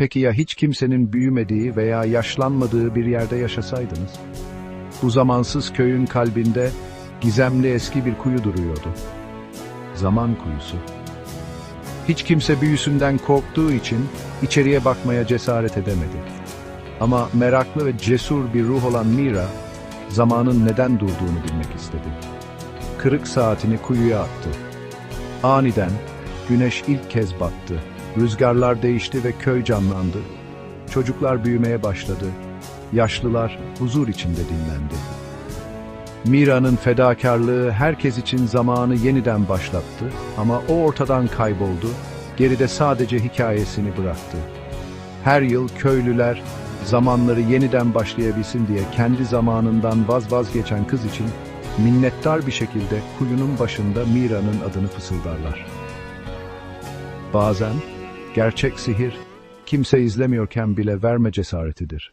Peki ya hiç kimsenin büyümediği veya yaşlanmadığı bir yerde yaşasaydınız? Bu zamansız köyün kalbinde gizemli eski bir kuyu duruyordu. Zaman kuyusu. Hiç kimse büyüsünden korktuğu için içeriye bakmaya cesaret edemedi. Ama meraklı ve cesur bir ruh olan Mira, zamanın neden durduğunu bilmek istedi. Kırık saatini kuyuya attı. Aniden güneş ilk kez battı. Rüzgarlar değişti ve köy canlandı. Çocuklar büyümeye başladı. Yaşlılar huzur içinde dinlendi. Mira'nın fedakarlığı herkes için zamanı yeniden başlattı ama o ortadan kayboldu, geride sadece hikayesini bıraktı. Her yıl köylüler zamanları yeniden başlayabilsin diye kendi zamanından vaz vazgeçen kız için minnettar bir şekilde kuyunun başında Mira'nın adını fısıldarlar. Bazen gerçek sihir kimse izlemiyorken bile verme cesaretidir.